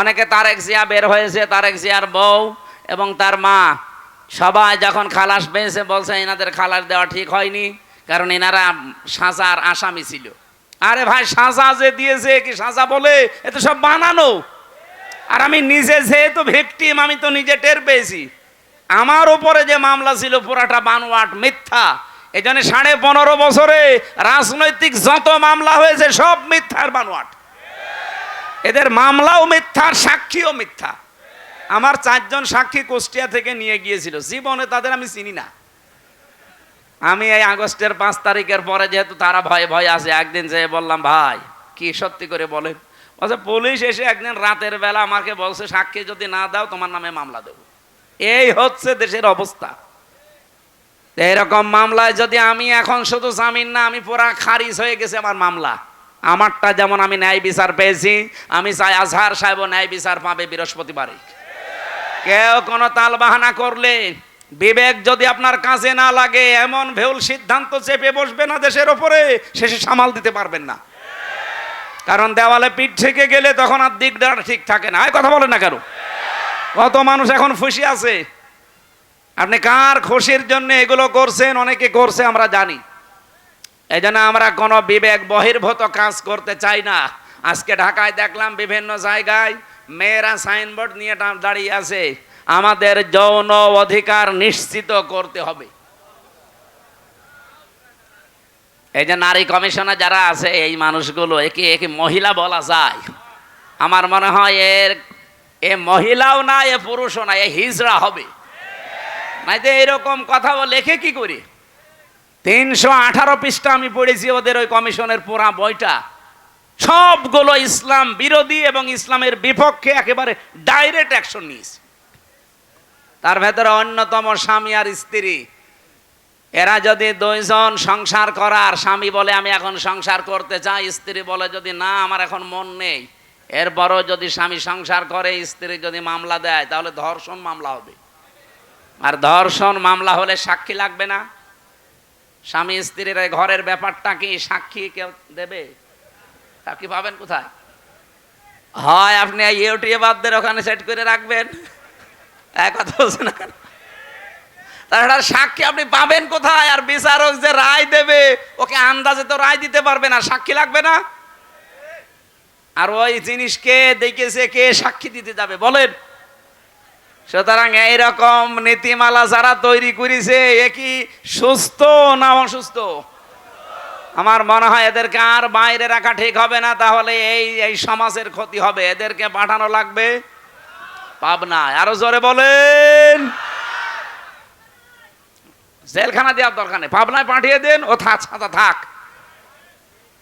অনেকে তারেক জিয়া বের হয়েছে, তারেক জিয়ার বউ এবং তার মা। সবাই যখন খালাস পেয়েছে, বলছে এনাদের খালাস দেওয়া ঠিক হয়নি, কারণ এনারা সাজার আসামি ছিল। আরে ভাই, সাজা যে দিয়েছে কি সাজা বলে? এ তো সব বানানো। আর আমি নিজে যেহেতু ভিকটিম আমি তো নিজে টের পেয়েছি। আমার উপরে যে মামলা ছিল, পুরাটা বানোয়াট মিথ্যা। এই জন্য সাড়ে পনেরো বছরে রাজনৈতিক যত মামলা হয়েছে, সব মিথ্যার বানোয়াট। এদের মামলাও মিথ্যা, আর সাক্ষীও মিথ্যা। আমার চারজন সাক্ষী কুষ্টিয়া থেকে নিয়ে গিয়েছিল। জীবনে তাদের আমি চিনি না। আমি এই আগস্টের পাঁচ তারিখের পরে যেহেতু তারা ভয়ে ভয়ে আছে একদিন যেয়ে বললাম, ভাই, কি সত্যি করে বলেন বলছে, পুলিশ এসে একদিন রাতের বেলা আমাকে বলছে, সাক্ষী যদি না দাও, তোমার নামে মামলা দেবো। এই হচ্ছে দেশের অবস্থা। এইরকম মামলায় যদি আমি এখন শুধু জামিন না, আমি পুরা খারিজ হয়ে গেছে আমার মামলা। আমারটা যেমন আমি ন্যায় বিচার পেয়েছি, আমি চাই আজহার সাহেব ন্যায় বিচার পাবে বৃহস্পতিবারে। কেউ কোনো তাল বাহানা করলে, বিবেক যদি আপনার কাজে না লাগে, এমন ভেউল সিদ্ধান্ত চেপে বসবে না দেশের ওপরে, শেষে সামাল দিতে পারবেন না। কারণ দেওয়ালে পিঠ থেকে গেলে তখন আর দিকটা ঠিক থাকে না। কথা বলেন না কেন? কত মানুষ এখন খুশি আছে। আপনি কার খুশির জন্য এগুলো করছেন? অনেকে করছে, আমরা জানি। এই জন্য আমরা কোনো বিবেক বহির্ভূত কাজ করতে চাই না। আজকে ঢাকায় দেখলাম বিভিন্ন জায়গায় মেয়েরা সাইনবোর্ড নিয়ে দাঁড়িয়ে আছে। আমাদের যৌন অধিকার নিশ্চিত করতে হবে। এই যে নারী কমিশনে যারা আছে, এই মানুষগুলো, একে একে মহিলা বলা যায়। আমার মনে হয় এর এ মহিলাও না, এ পুরুষও না, এ হিজড়া হবে। নাই তো এরকম কথা ও লেখে কি করি? তিনশো আঠারো পৃষ্ঠা আমি পড়েছি ওদের ওই কমিশনের পুরা বইটা। সবগুলো ইসলাম বিরোধী এবং ইসলামের বিপক্ষে একেবারে ডাইরেক্ট অ্যাকশন নিয়েছে। তার ভেতরে অন্যতম স্বামী আর স্ত্রী। এরা যদি দুইজন সংসার করার, স্বামী বলে, আমি এখন সংসার করতে চাই। স্ত্রী বলে, যদি না, আমার এখন মন নেই। এরপরও যদি স্বামী সংসার করে, স্ত্রী যদি মামলা দেয়, তাহলে ধর্ষণ মামলা হবে। আর ধর্ষণ মামলা হলে সাক্ষী লাগবে না। স্বামী স্ত্রীর ঘরের ব্যাপারটা কি সাক্ষী কেউ দেবে? সাক্ষী পাবেন কোথায়? হয় আপনি ইউটিউবারদের ওখানে সেট করে রাখবেন। কেন? তাছাড়া সাক্ষী আপনি পাবেন কোথায়? আর বিচারক যে রায় দেবে, ওকে আন্দাজে তো রায় দিতে পারবে না, সাক্ষী লাগবে না। আর ওই জিনিসকে দেখেছে কে সাক্ষী দিতে যাবে, বলেন। সুতরাং এইরকম নীতিমালা যারা তৈরি করেছে, এ কি সুস্থ না অসুস্থ? আমার মনে হয় এদেরকে আর বাইরে রাখা ঠিক হবে না, তাহলে এই এই সমাজের ক্ষতি হবে। এদেরকে পাঠানো লাগবে? পাবনায় আরও জোরে বলেন। জেলখানা দেওয়ার দরকার নেই। পাবনায় পাঠিয়ে দেন, ও থাক থাক।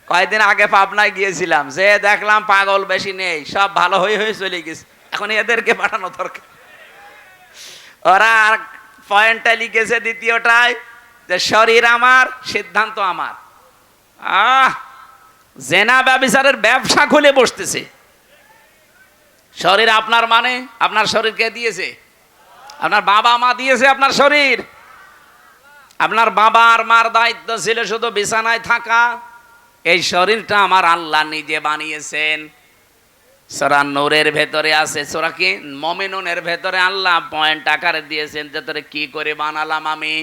কয়েকদিন আগে পাবনায় গিয়েছিলাম, যে দেখলাম পাগল বেশি নেই, সব ভালো হয়ে হয়ে চলে গেছে। এখন এদেরকে পাঠানো দরকার। ওরা আর পয়েন্টটা লিখেছে দ্বিতীয়টায় যে শরীর আমার, সিদ্ধান্ত আমার। আহ, জেনা ব্যবসারের ব্যবসা খুলে বসতেছে। শরীর আপনার মানে? আপনার শরীরকে দিয়েছে? আপনার বাবা মা দিয়েছে আপনার শরীর। আপনার বাবা আর মার দায়িত্ব ছিল শুধু বিছানায় থাকা। এই শরীরটা আমার আল্লাহ নিজে বানিয়েছেন। সোরা নূরের ভেতরে আছে। সোরা কি? মমিনুনের ভেতরে আল্লাহ পয়েন্ট আকারে দিয়েছেন যে তোরে কি করে বানালাম আমি?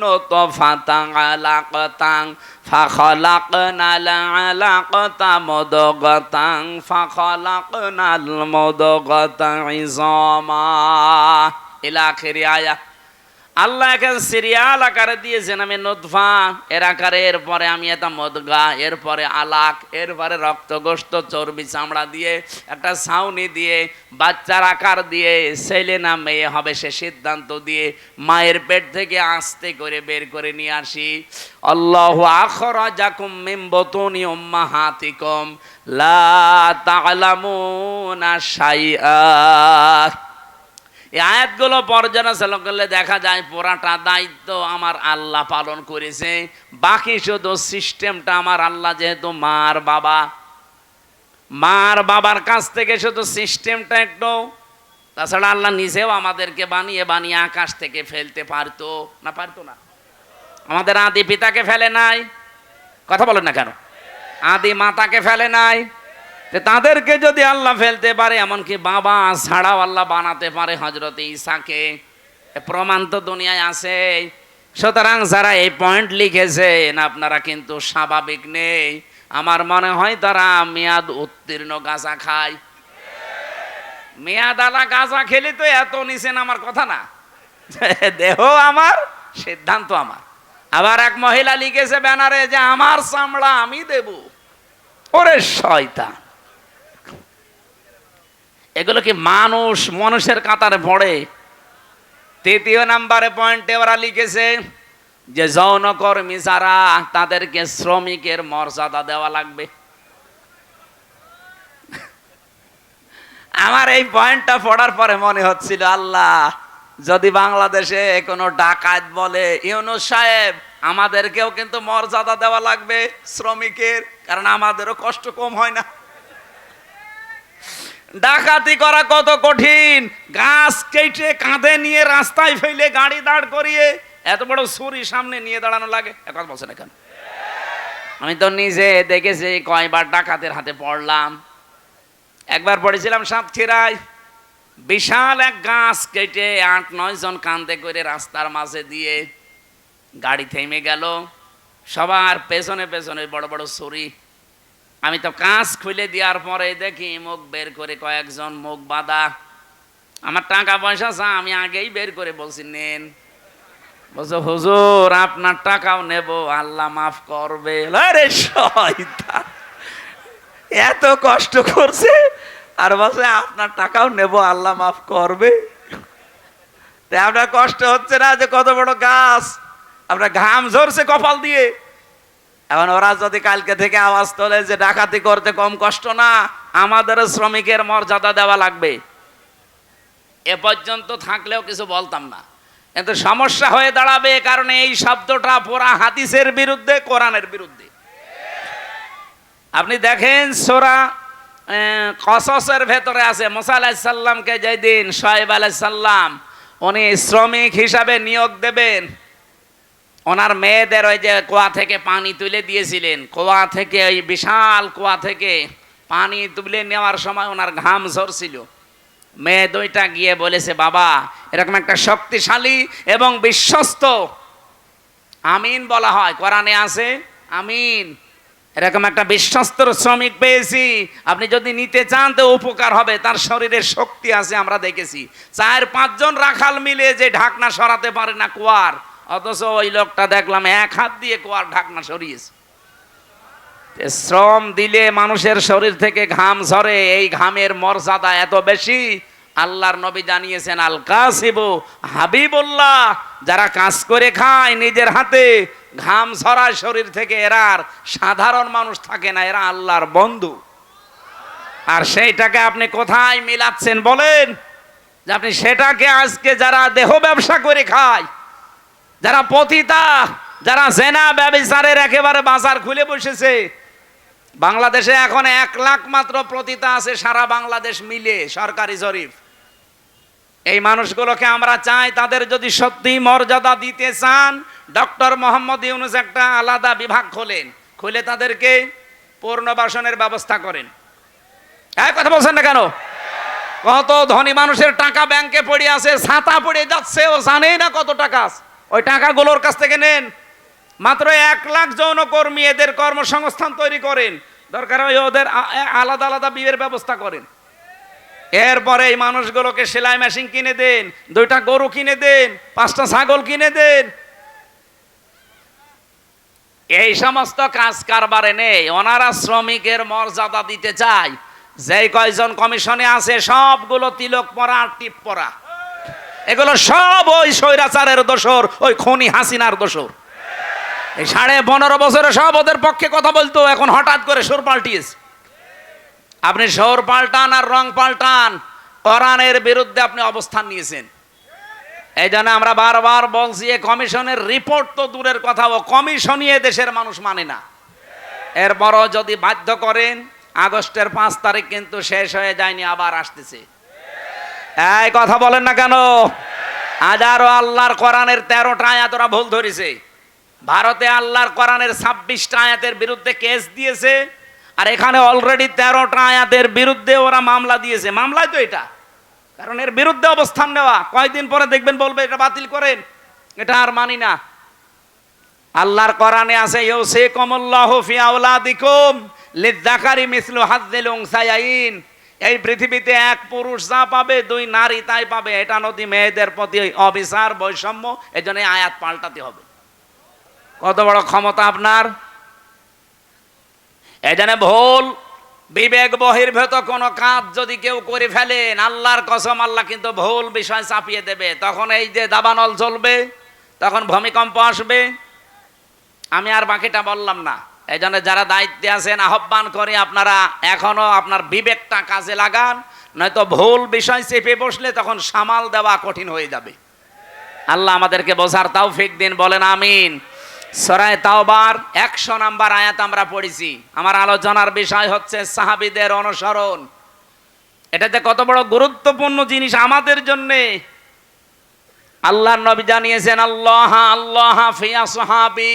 নুতফাতাং আলাকতাং আয়া আল্লাহ একে সিরিয়াল আকারে দিয়েছেন, আমি নদফা, এর আকারে এরপরে আমি এটা মদগা এরপরে আলাক এরপরে রক্তগোস্ত, চর্বি চামড়া দিয়ে, একটা ছাউনি দিয়ে, বাচ্চার আকার দিয়ে, ছেলে না মেয়ে হবে সে সিদ্ধান্ত দিয়ে, মায়ের পেট থেকে আস্তে করে বের করে নিয়ে আসি। আল্লাহ আখরা জাকুম মিম বতুনি উম্মাহাতিকুম, লা তা'লামুনা শাইআ। এই আয়াতগুলো পর্যালোচনা করলে দেখা যায় পুরাটা দায়িত্ব আমার আল্লাহ পালন করেছে। বাকি শুধু সিস্টেমটা আমার আল্লাহ যেহেতু মার বাবা। মার বাবার কাছ থেকে শুধু সিস্টেমটা একটু। তাছাড়া আল্লাহ নিজেও আমাদেরকে বানিয়ে বানিয়ে আকাশ থেকে ফেলতে পারতো না পারতো না। আমাদের আদি পিতাকে ফেলে নাই। কথা বলেন না কেন? আদি মাতাকে ফেলে নাই। তাদেরকে যদি আল্লাহ ফেলতে পারে, এমনকি বাবা ছাড়াও আল্লাহ বানাতে পারে হজরত ঈসাকে এ প্রমাণ তো দুনিয়ায় আছে সুতরাং যারা এই পয়েন্ট লিখেছেন আপনারা কিন্তু স্বাভাবিক নেই। আমার মনে হয় তারা মেয়াদ উত্তীর্ণ গাঁজা খায়। মেয়াদ আলা গাঁজা খেলে তো এত নিছেন আমার কথা না। দেহ আমার, সিদ্ধান্ত আমার। আবার এক মহিলা লিখেছে ব্যানারে যে, আমার চামড়া আমি দেব। ওরে শয়তান। এগুলো মানুষ মানুষের কাতারে পড়ে? তৃতীয় নাম্বারে পয়েন্টে ওরা লিখেছে যে যৌনকর্মী যারা, তাদেরকে শ্রমিকের মর্যাদা দেওয়া লাগবে। আমার এই পয়েন্টটা পড়ার পরে মনে হচ্ছিল, আল্লাহ, যদি বাংলাদেশে কোনো ডাকাত বলে, ইউনুস সাহেব, আমাদেরকেও কিন্তু মর্যাদা দেওয়া লাগবে শ্রমিকের, কারণ আমাদেরও কষ্ট কম হয় না। ডাকাতি করা কত কঠিন। গাছ কেটে কাঁধে নিয়ে রাস্তায় ফেলে গাড়ি দাঁড় করিয়ে এত বড় ছুরি সামনে নিয়ে দাঁড়ানো লাগে। এখন বলছেন এখন? আমি তো নিজে দেখেছি, কয়বার ডাকাতের হাতে পড়লাম। একবার পড়েছিলাম সাতক্ষীরায়। বিশাল এক গাছ কেটে আট, নয় জন কান্দে করে রাস্তার মাঝে দিয়ে গাড়ি থেমে গেল। সবার পেছনে পেছনে বড় বড় ছুরি আমি তো কাঁচ খুলে দেওয়ার পরে দেখি মুখ বের করে কয়েকজন মুখ বাঁধা। আমার টাকা পয়সা চা, আমি আগেই বের করে বলছি, নেন। বলছো, হুজুর, আপনার টাকাও নেব, আল্লাহ মাফ করবে। এত কষ্ট করছে। আর বলছে, আপনার টাকাও নেব, আল্লাহ মাফ করবে। আপনার কষ্ট হচ্ছে না যে কত বড় গাছ, আপনার ঘাম ঝরছে কপাল দিয়ে। এখন ওরা যদি কালকে থেকে আওয়াজ তোলে যে ডাকাতি করতে কম কষ্ট না, আমাদের শ্রমিকের মর্যাদা দেওয়া লাগবে। এ পর্যন্ত থাকলেও কিছু বলতাম না। কিন্তু সমস্যা হয়ে দাঁড়াবে কারণ এই শব্দটা পুরা হাদিসের বিরুদ্ধে, কোরআনের বিরুদ্ধে। আপনি দেখেন সোরা কসসের ভেতরে আছে, মোসা আলাহিসাল্লামকে যেদিন সাহেব আলাইসাল্লাম উনি শ্রমিক হিসাবে নিয়োগ দেবেন ওনার মেয়েদের ওই যে কুয়া থেকে পানি তুলে দিয়েছিলেন। কুয়া থেকে ওই বিশাল কুয়া থেকে পানি তুলে নেওয়ার সময় ওনার ঘাম ঝরছিল। মেয়ে দুইটা গিয়ে বলেছে, বাবা, এরকম একটা শক্তিশালী এবং বিশ্বস্ত আমিন বলা হয়। কোরআনে আছে, আমিন। এরকম একটা বিশ্বস্ত শ্রমিক পেয়েছি। আপনি যদি নিতে চান তো উপকার হবে। তার শরীরের শক্তি আছে, আমরা দেখেছি। চার পাঁচজন রাখাল মিলে যে ঢাকনা সরাতে পারে না কুয়ার অথচ ওই লোকটা দেখলাম এক হাত দিয়ে কুয়ার ঢাকনা সরিয়েছে। শ্রম দিলে মানুষের শরীর থেকে ঘাম ঝরে, এই ঘামের মর্যাদা এত বেশি, আল্লাহর নবী জানিয়েছেন আল কাসিবু হাবিবুল্লাহ, যারা কাজ করে খায় নিজের হাতে, ঘাম ঝরায় শরীর থেকে এরা আর সাধারণ মানুষ থাকে না, এরা আল্লাহর বন্ধু। আর সেইটাকে আপনি কোথায় মিলাচ্ছেন বলেন? যে আপনি সেটাকে আজকে যারা দেহ ব্যবসা করে খায় যারা পতিতা, যারা জেনা ব্যবসারের একেবারে বাজার খুলে বসেছে, বাংলাদেশে এখন এক লাখ মাত্র প্রতিতা আছে, সারা বাংলাদেশ মিলে, সরকারি জরিপ। এই মানুষগুলোকে আমরা চাই তাদের যদি সত্যি মর্যাদা দিতে চান, ডক্টর মোহাম্মদ ইউনুস একটা আলাদা বিভাগ খোলেন, খুলে তাদেরকে পূর্ণবাসনের ব্যবস্থা করেন। এক কথা বলছেন না কেন? কত ধনী মানুষের টাকা ব্যাংকে পড়ে আছে, ছাতা পড়ে যাচ্ছে, ও জানেই না কত টাকা আছে। ওই টাকাগুলোর কাছ থেকে নেন। মাত্র এক লাখ যৌনকর্মী এদের কর্মসংস্থান তৈরি করেন। দরকার হয় ওদের আলাদা আলাদা বিয়ের ব্যবস্থা করেন। এরপরে এই মানুষগুলোকে সেলাই মেশিন কিনে দেন, দুইটা গরু কিনে দেন, পাঁচটা ছাগল কিনে দেন। এই সমস্ত কাজ কারবারে নেই। ওনারা শ্রমিকের মর্যাদা দিতে চায়। যেই কয়জন কমিশনে আছে, সবগুলো তিলক পরা টিপ পরা। এগুলো সব ওই স্বৈরাচারের দোষর, ওই খনি হাসিনার দোষর। এই সাড়ে পনেরো বছরে সব ওদের পক্ষে কথা বলতো এখন হঠাৎ করে সুর পাল্টিয়েছে। আপনি সুর পাল্টান আর রং পাল্টান, কোরআনের বিরুদ্ধে আপনি অবস্থান নিয়েছেন। এই জন্য আমরা বারবার বলছি, এ কমিশনের রিপোর্ট তো দূরের কথা, ও কমিশনই দেশের মানুষ মানে না। এরপরও যদি বাধ্য করেন, আগস্টের পাঁচ তারিখ কিন্তু শেষ হয়ে যায়নি, আবার আসতেছে। এই কথা বলেন না কেন? হাজারো আল্লাহর কোরআনের তেরোটা আয়াত ওরা ভুল ধরেছে। ভারতে আল্লাহর কোরআনের ছাব্বিশটা আয়াতের বিরুদ্ধে কেস দিয়েছে, আর এখানে অলরেডি তেরোটা আয়াতের বিরুদ্ধে ওরা মামলা দিয়েছে। মামলায় তো এটা। কারণ এর বিরুদ্ধে অবস্থান নেওয়া। কয়েকদিন পরে দেখবেন বলবে, এটা বাতিল করেন। এটা আর মানি না। আল্লাহর কোরআনে আছে ইউসে কমল্লাহু ফি আওলাদিকুম লিযাকারি মিসলু হাজ্জিল উনসায়াইন এই পৃথিবীতে এক পুরুষ যা পাবে, দুই নারী তাই পাবে। এটা নদী মেয়েদের প্রতি অবিচার, বৈষম্য, এজন্য আয়াত পাল্টাতে হবে। কত বড় ক্ষমতা আপনার? এজন্য ভুল, বিবেক বহির্ভূত কোনো কাজ যদি কেউ করে ফেলেন আল্লাহর কসম, আল্লাহ কিন্তু ভুল বিষয় চাপিয়ে দেবে। তখন এই যে দাবানল চলবে, তখন ভূমিকম্প আসবে। আমি আর বাকিটা বললাম না। এই জন্য যারা দায়িত্বে আছেন, আহ্বান করে আপনারা এখনও আপনার বিবেকটা কাজে লাগান, নয়তো ভুল বিষয় চেপে বসলে তখন সামাল দেওয়া কঠিন হয়ে যাবে। আল্লাহ আমাদেরকে বোঝার তাও ফিক দিন, বলেন আমিন। সরায় তাওবার একশো নাম্বার আয়াত আমরা পড়েছি। আমার আলোচনার বিষয় হচ্ছে সাহাবিদের অনুসরণ। এটাতে কত বড় গুরুত্বপূর্ণ জিনিস আমাদের জন্যে। আল্লাহ নবী জানিয়েছেন, আল্লাহ আল্লাহ ফিয়া সাহাবি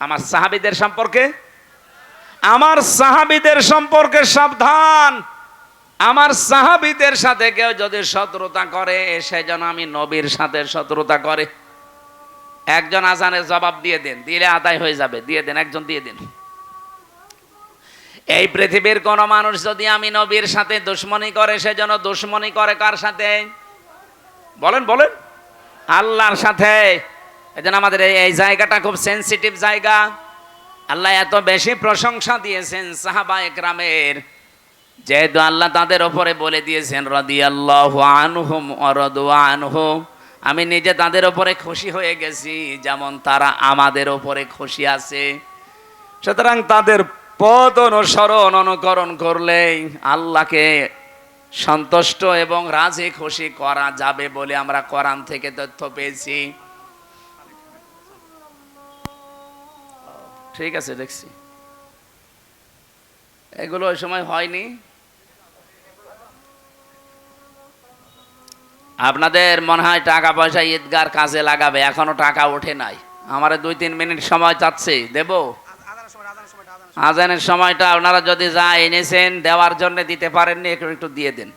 আমার সাহাবীদের সম্পর্কে? আমার সাহাবীদের সম্পর্কে সাবধান। আমার সাহাবীদের সাথে কেউ যদি শত্রুতা করে সে যেন আমি নবীর সাথে শত্রুতা করে। একজন আজানের জবাব দিয়ে দেন, দিলে আদায় হয়ে যাবে। দিয়ে দেন, একজন দিয়ে দিন। এই পৃথিবীর কোন মানুষ যদি আমি নবীর সাথে দুশ্মনী করে সে যেন দুশ্মনী করে কার সাথে? বলেন বলেন। আল্লাহর সাথে। এজন্য আমাদের এই- জায়গাটা খুব সেন্সিটিভ জায়গা। আল্লাহ এত বেশি প্রশংসা দিয়েছেন সাহাবা একরামের। যেহেতু আল্লাহ তাদের ওপরে বলে দিয়েছেন রদি আল্লাহ আনহুম আমি নিজে তাদের ওপরে খুশি হয়ে গেছি, যেমন তারা আমাদের ওপরে খুশি আছে। সুতরাং তাদের পদ অনুসরণ, অনুকরণ করলেই আল্লাহকে সন্তুষ্ট এবং রাজি খুশি করা যাবে বলে আমরা কোরআন থেকে তথ্য পেয়েছি। ঠিক আছে, দেখছি। এগুলো ওই সময় হয়নি। আপনাদের মনে হয় টাকা পয়সা ঈদগার কাজে লাগাবে, এখনও টাকা ওঠে নাই। আমার দুই তিন মিনিট সময় চাচ্ছে, দেবো? আজানের সময়টা আপনারা যদি যা এনেছেন, দেওয়ার জন্য দিতে পারেননি, একটু একটু দিয়ে দেন।